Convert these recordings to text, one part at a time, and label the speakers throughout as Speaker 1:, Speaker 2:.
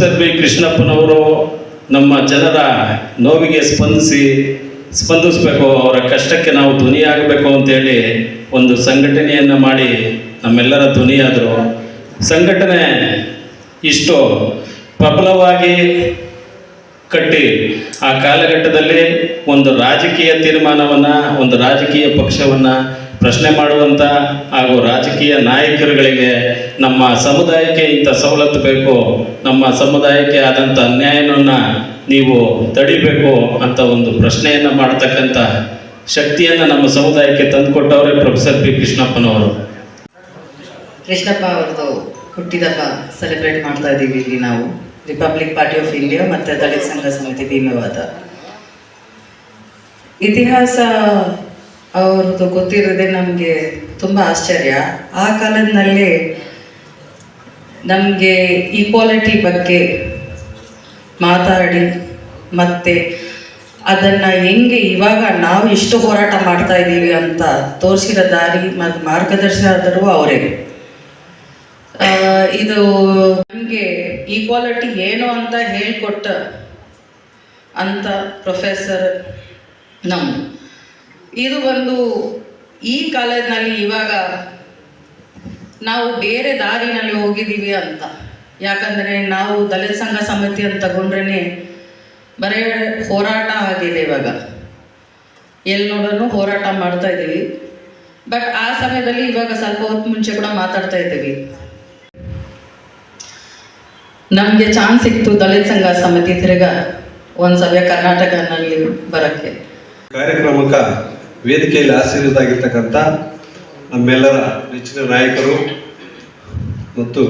Speaker 1: Professor B ಕೃಷ್ಣಪ್ಪನವರು ನಮ್ಮ ಜನರ ನೋವಿಗೆ ಸ್ಪಂದಿಸಿ, ಸ್ಪಂದಿಸಬೇಕು, ಅವರ ಕಷ್ಟಕ್ಕೆ ನಾವು ಧ್ವನಿಯಾಗಬೇಕು ಅಂತೇಳಿ ಒಂದು ಸಂಘಟನೆಯನ್ನು ಮಾಡಿ ನಮ್ಮೆಲ್ಲರ ಧ್ವನಿಯಾದರು. ಸಂಘಟನೆ ಇಷ್ಟು ಪ್ರಬಲವಾಗಿ ಕಟ್ಟಿ. ಆ ಕಾಲಘಟ್ಟದಲ್ಲಿ ಒಂದು ರಾಜಕೀಯ ತೀರ್ಮಾನವನ್ನು, ಒಂದು ರಾಜಕೀಯ ಪಕ್ಷವನ್ನು ಪ್ರಶ್ನೆ ಮಾಡುವಂಥ ಹಾಗೂ ರಾಜಕೀಯ ನಾಯಕರುಗಳಿಗೆ ನಮ್ಮ ಸಮುದಾಯಕ್ಕೆ ಇಂಥ ಸವಲತ್ತು ಬೇಕು, ನಮ್ಮ ಸಮುದಾಯಕ್ಕೆ ಆದಂಥ ಅನ್ಯಾಯವನ್ನು ನೀವು ತಡಿಬೇಕು ಅಂತ ಒಂದು ಪ್ರಶ್ನೆಯನ್ನು ಮಾಡ್ತಕ್ಕಂಥ ಶಕ್ತಿಯನ್ನು ನಮ್ಮ ಸಮುದಾಯಕ್ಕೆ ತಂದುಕೊಟ್ಟವರೇ ಪ್ರೊಫೆಸರ್ ಪಿ. ಕೃಷ್ಣಪ್ಪನವರು.
Speaker 2: ಕೃಷ್ಣಪ್ಪ ಅವ್ರದ್ದು ಹುಟ್ಟಿದಪ್ಪ ಸೆಲೆಬ್ರೇಟ್ ಮಾಡ್ತಾ ಇದ್ದೀವಿ ಇಲ್ಲಿ ನಾವು. ರಿಪಬ್ಲಿಕ್ ಪಾರ್ಟಿ ಆಫ್ ಇಂಡಿಯಾ ಮತ್ತು ದಲಿತ ಸಂಘ ಸಮಿತಿ ಭೀಮವಾದ ಇತಿಹಾಸ ಅವ್ರದ್ದು ಗೊತ್ತಿರೋದೆ ನಮಗೆ ತುಂಬ ಆಶ್ಚರ್ಯ. ಆ ಕಾಲದಲ್ಲಿ ನಮಗೆ ಈಕ್ವಾಲಿಟಿ ಬಗ್ಗೆ ಮಾತಾಡಿ ಮತ್ತೆ ಅದನ್ನು ಹೆಂಗೆ ಇವಾಗ ನಾವು ಇಷ್ಟು ಹೋರಾಟ ಮಾಡ್ತಾ ಇದ್ದೀವಿ ಅಂತ ತೋರಿಸಿರೋ ದಾರಿ ಮತ್ತು ಮಾರ್ಗದರ್ಶನ ಆದರೂ ಅವರೇ. ಇದು ನಮಗೆ ಈಕ್ವಾಲಿಟಿ ಏನು ಅಂತ ಹೇಳ್ಕೊಟ್ಟ ಅಂತ ಪ್ರೊಫೆಸರ್ ನಮ್ಮ ಇದು ಒಂದು ಈ ಕಾಲೇಜ್ನಲ್ಲಿ ಇವಾಗ ನಾವು ಬೇರೆ ದಾರಿನಲ್ಲಿ ಹೋಗಿದ್ದೀವಿ ಅಂತ. ಯಾಕಂದರೆ ನಾವು ದಲಿತ ಸಂಘ ಸಮಿತಿ ಅಂತ ತಗೊಂಡ್ರೇ ಬರೀ ಹೋರಾಟ ಆಗಿದೆ ಇವಾಗ. ಎಲ್ಲಿ ನೋಡೋನು ಹೋರಾಟ ಮಾಡ್ತಾ ಇದ್ದೀವಿ. ಬಟ್ ಆ ಸಮಯದಲ್ಲಿ ಇವಾಗ ಸ್ವಲ್ಪ ಹೊತ್ತು ಮುಂಚೆ ಕೂಡ ಮಾತಾಡ್ತಾ ಇದ್ದೀವಿ. ನಮಗೆ ಚಾನ್ಸ್ ಸಿಕ್ತು ದಲಿತ ಸಂಘ ಸಮಿತಿ ತಿರುಗ ಒಂದು ಸಭೆ ಕರ್ನಾಟಕನಲ್ಲಿ ಬರೋಕ್ಕೆ.
Speaker 3: ಕಾರ್ಯಕ್ರಮಕ್ಕೆ ವೇದಿಕೆಯಲ್ಲಿ ಆಶೀರ್ವದಾಗಿರ್ತಕ್ಕಂಥ ನಮ್ಮೆಲ್ಲರ ನೆಚ್ಚಿನ ನಾಯಕರು ಮತ್ತು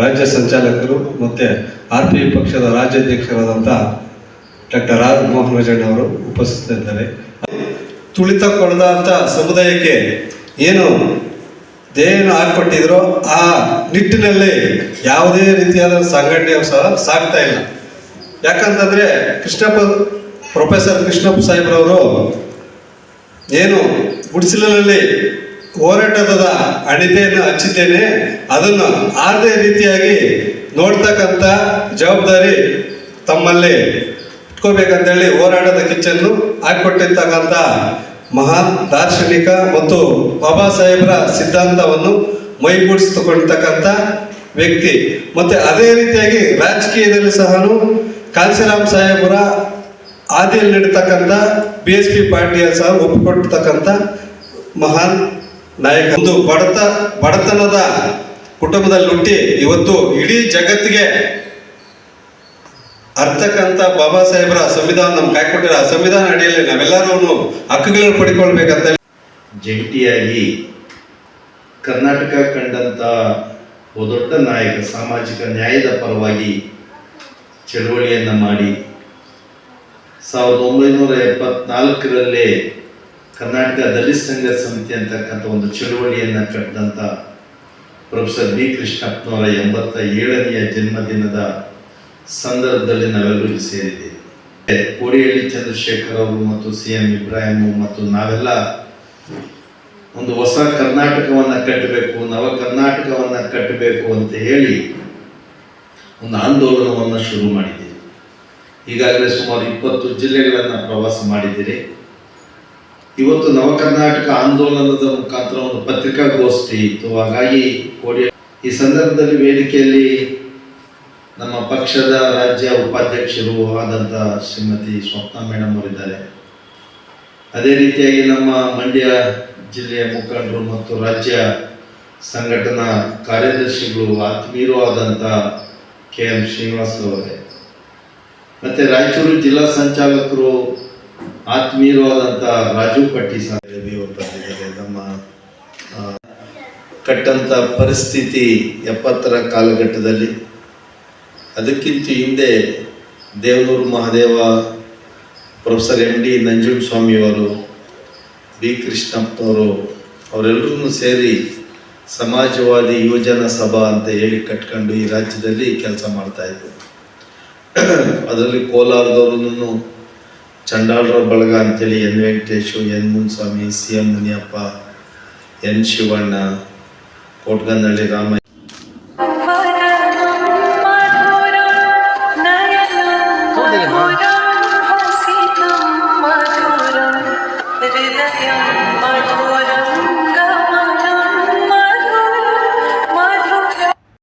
Speaker 3: ರಾಜ್ಯ ಸಂಚಾಲಕರು ಮತ್ತು ಆರ್ ಪಿ ಪಕ್ಷದ ರಾಜ್ಯಾಧ್ಯಕ್ಷರಾದಂಥ ಡಾಕ್ಟರ್ ಆರ್ ಮೋಹನ್ ಅವರು ಉಪಸ್ಥಿತರಿದ್ದಾರೆ. ತುಳಿತಕ್ಕೊಳದಂಥ ಸಮುದಾಯಕ್ಕೆ ಏನು ದೇಹನ ಹಾಕ್ಬಿಟ್ಟಿದ್ರು ಆ ನಿಟ್ಟಿನಲ್ಲಿ ಯಾವುದೇ ರೀತಿಯಾದ ಸಂಘಟನೆ ಸಹ ಸಾಗ್ತಾ ಇಲ್ಲ. ಯಾಕಂತಂದರೆ ಕೃಷ್ಣಪ್ಪ ಪ್ರೊಫೆಸರ್ ಕೃಷ್ಣಪ್ಪ ಸಾಹೇಬ್ರವರು ಏನು ಗುಡಿಸಲಿನಲ್ಲಿ ಹೋರಾಟದ ಅಣಿತೆಯನ್ನು ಹಚ್ಚಿದ್ದೇನೆ ಅದನ್ನು ಆರದೇ ರೀತಿಯಾಗಿ ನೋಡ್ತಕ್ಕಂಥ ಜವಾಬ್ದಾರಿ ತಮ್ಮಲ್ಲಿ ಇಟ್ಕೋಬೇಕಂತೇಳಿ ಹೋರಾಟದ ಕಿಚ್ಚನ್ನು ಹಾಕಿಕೊಟ್ಟಿರ್ತಕ್ಕಂಥ ಮಹಾನ್ ದಾರ್ಶನಿಕ ಮತ್ತು ಬಾಬಾ ಸಾಹೇಬರ ಸಿದ್ಧಾಂತವನ್ನು ಮೈಗೂಡಿಸಿಕೊಂಡಿರ್ತಕ್ಕಂಥ ವ್ಯಕ್ತಿ. ಮತ್ತೆ ಅದೇ ರೀತಿಯಾಗಿ ರಾಜಕೀಯದಲ್ಲಿ ಸಹ ಕಾಂಶಿರಾಮ್ ಸಾಹೇಬರ ಆದಿಯಲ್ಲಿ ನಡೀತಕ್ಕಂಥ ಬಿ ಎಸ್ ಪಿ ಪಾರ್ಟಿಯ ಸಹ ಒಪ್ಪಿಕೊಡ್ತಕ್ಕಂಥ ಮಹಾನ್ ನಾಯಕ. ಒಂದು ಬಡತ, ಬಡತನದ ಕುಟುಂಬದಲ್ಲಿ ಹುಟ್ಟಿ ಇವತ್ತು ಇಡೀ ಜಗತ್ತಿಗೆ ಅರ್ಥಕ್ಕಂಥ ಬಾಬಾ ಸಾಹೇಬರ ಸಂವಿಧಾನ ನಮ್ಗೆ ಕಾಯ್ಕೊಟ್ಟಿರೋ ಆ ಸಂವಿಧಾನ ಅಡಿಯಲ್ಲಿ ನಾವೆಲ್ಲರೂ ಹಕ್ಕುಗಳನ್ನು ಪಡ್ಕೊಳ್ಬೇಕಂತ
Speaker 4: ಜಂಟಿಯಾಗಿ ಕರ್ನಾಟಕ ಕಂಡಂಥ ದೊಡ್ಡ ನಾಯಕ ಸಾಮಾಜಿಕ ನ್ಯಾಯದ ಪರವಾಗಿ ಚಳವಳಿಯನ್ನು ಮಾಡಿ ಸಾವಿರದ ಒಂಬೈನೂರ ಎಪ್ಪತ್ನಾಲ್ಕರಲ್ಲೇ ಕರ್ನಾಟಕ ದಲಿತ ಸಂಘ ಸಮಿತಿ ಅಂತಕ್ಕಂಥ ಒಂದು ಚಳುವಳಿಯನ್ನು ಕಟ್ಟಿದಂಥ ಪ್ರೊಫೆಸರ್ ಬಿ ಕೃಷ್ಣಪ್ಪನವರ ಎಂಬತ್ತ ಏಳನೆಯ ಜನ್ಮದಿನದ ಸಂದರ್ಭದಲ್ಲಿ ನಾವೆಲ್ಲರೂ ಸೇರಿದ್ದೇವೆ. ಕೋಡಿಹಳ್ಳಿ ಚಂದ್ರಶೇಖರ್ ಅವರು ಮತ್ತು ಸಿ ಎಂ ಇಬ್ರಾಹಿಂ ಮತ್ತು ನಾವೆಲ್ಲ ಒಂದು ಹೊಸ ಕರ್ನಾಟಕವನ್ನು ಕಟ್ಟಬೇಕು, ನವ ಕರ್ನಾಟಕವನ್ನು ಕಟ್ಟಬೇಕು ಅಂತ ಹೇಳಿ ಒಂದು ಆಂದೋಲನವನ್ನು ಶುರು ಮಾಡಿದ್ದೀವಿ. ಈಗಾಗಲೇ ಸುಮಾರು ಇಪ್ಪತ್ತು ಜಿಲ್ಲೆಗಳನ್ನು ಪ್ರವಾಸ ಮಾಡಿದ್ದೀರಿ. ಇವತ್ತು ನವ ಕರ್ನಾಟಕ ಆಂದೋಲನದ ಮುಖಾಂತರ ಒಂದು ಪತ್ರಿಕಾಗೋಷ್ಠಿ ಇತ್ತು. ಹಾಗಾಗಿ ಕೋಡಿ ಈ ಸಂದರ್ಭದಲ್ಲಿ ವೇದಿಕೆಯಲ್ಲಿ ನಮ್ಮ ಪಕ್ಷದ ರಾಜ್ಯ ಉಪಾಧ್ಯಕ್ಷರು ಆದಂಥ ಶ್ರೀಮತಿ ಸ್ವಪ್ನ ಮೇಡಮ್ ಅವರಿದ್ದಾರೆ. ಅದೇ ರೀತಿಯಾಗಿ ನಮ್ಮ ಮಂಡ್ಯ ಜಿಲ್ಲೆಯ ಮುಖಂಡರು ಮತ್ತು ರಾಜ್ಯ ಸಂಘಟನಾ ಕಾರ್ಯದರ್ಶಿಗಳು, ಆತ್ಮೀಯರು ಆದಂಥ ಕೆ. ಎಂ. ಶ್ರೀನಿವಾಸ ಅವರೇ. ಮತ್ತು ರಾಯಚೂರು ಜಿಲ್ಲಾ ಸಂಚಾಲಕರು, ಆತ್ಮೀಯರು ಆದಂಥ ರಾಜು ಪಟ್ಟಿ ಸರ್ ನಮ್ಮ ಕಟ್ಟಂಥ ಪರಿಸ್ಥಿತಿ ಎಪ್ಪತ್ತರ ಕಾಲಘಟ್ಟದಲ್ಲಿ ಅದಕ್ಕಿಂತ ಹಿಂದೆ Devanur Mahadeva professor M D ನಂಜುಂಡಸ್ವಾಮಿಯವರು B ಕೃಷ್ಣಪ್ಪನವರು ಅವರೆಲ್ಲರೂ ಸೇರಿ ಸಮಾಜವಾದಿ ಯುವಜನ ಸಭಾ ಅಂತ ಹೇಳಿ ಕಟ್ಕೊಂಡು ಈ ರಾಜ್ಯದಲ್ಲಿ ಕೆಲಸ ಮಾಡ್ತಾ ಇದ್ರು. ಅದರಲ್ಲಿ ಕೋಲಾರದವ್ರನ್ನು ಚಂಡಾಳರ ಬಳಗ ಅಂತೇಳಿ N Venkatesh, N Munswamy, C M Muniyappa, N Shivanna, Kotganahalli Rama